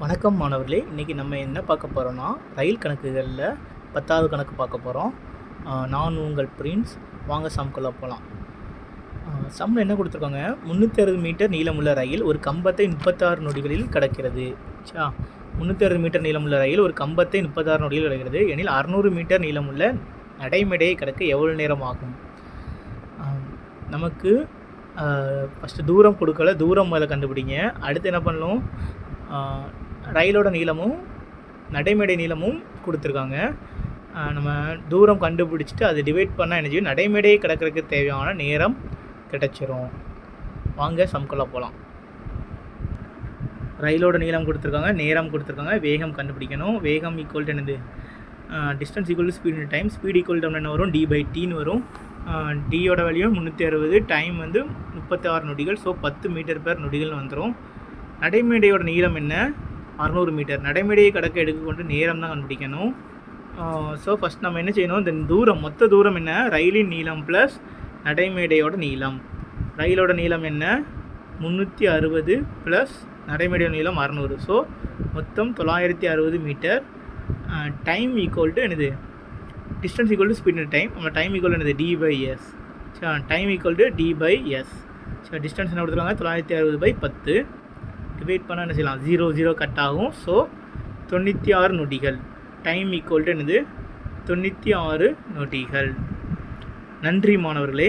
வணக்கம் மாணவர்களே இன்றைக்கி நம்ம என்ன பார்க்க போகிறோன்னா ரயில் கணக்குகளில் பத்தாவது கணக்கு பார்க்க போகிறோம் நான் உங்கள் பிரின்ஸ் வாங்க சம்குள்ளே போகலாம் சம்மில் என்ன கொடுத்துருக்காங்க? முந்நூற்றி அறுபது மீட்டர் நீளமுள்ள ரயில் ஒரு கம்பத்தை முப்பத்தாறு நொடிகளில் கிடக்கிறது. சா முந்நூற்றி அறுபது மீட்டர் நீளமுள்ள ரயில் ஒரு கம்பத்தை முப்பத்தாறு நொடியில் கிடக்கிறது. எனில் அறுநூறு மீட்டர் நீளமுள்ள நடைமேடையை கிடக்க எவ்வளோ நேரம் ஆகும்? நமக்கு ஃபஸ்ட்டு தூரம் கொடுக்கல தூரம் முதல்ல கண்டுபிடிங்க. அடுத்து என்ன பண்ணணும்? ரயிலோட நீளமும் நடைமேடை நீளமும் கொடுத்துருக்காங்க. நம்ம தூரம் கண்டுபிடிச்சிட்டு அதை டிவைட் பண்ணால் என்ன செய்யும்? நடைமேடையை கிடக்கிறதுக்கு தேவையான நேரம் கிடைச்சிரும். வாங்க சம்குள்ளே போகலாம் ரயிலோட நீளம் கொடுத்துருக்காங்க நேரம் கொடுத்துருக்காங்க வேகம் கண்டுபிடிக்கணும். வேகம் ஈக்குவல் டு என்னது? Distance equal to speed time speed equal to என்ன வரும்? டி பை டின்னு வரும். டியோட வேல்யூ முந்நூற்றி அறுபது டைம் வந்து முப்பத்தி ஆறு நொடிகள் ஸோ பத்து மீட்டர் பேர் நொடிகள்னு வந்துடும் நடைமேடையோட நீளம் என்ன? அறநூறு மீட்டர். நடைமேடையை கடக்க எடுத்துக்கொண்டு நேரம் தான் கண்டுபிடிக்கணும். ஸோ ஃபஸ்ட் நம்ம என்ன செய்யணும்? இந்த தூரம் மொத்த தூரம் என்ன? ரயிலின் நீளம் ப்ளஸ் நடைமேடையோட நீளம். ரயிலோட நீளம் என்ன? முந்நூற்றி அறுபது ப்ளஸ் நடைமேடையோட நீளம் அறநூறு. ஸோ மொத்தம் தொள்ளாயிரத்தி அறுபது மீட்டர். டைம் ஈக்குவல் டு என்னது? Distance equal to speed time நம்ம டைம் ஈக்குவல் என்னது? D by s so time equal to d by s so distance என்ன கொடுத்துருக்காங்க? தொள்ளாயிரத்தி அறுபது பை பத்து. டிவைட் பண்ணால் என்ன செய்யலாம்? ஜீரோ ஜீரோ கட் ஆகும். ஸோ தொண்ணூற்றி ஆறு நொடிகள். டைம் ஈக்குவல் டு என்னது? தொண்ணூற்றி ஆறு நொடிகள். நன்றி மாணவர்களே.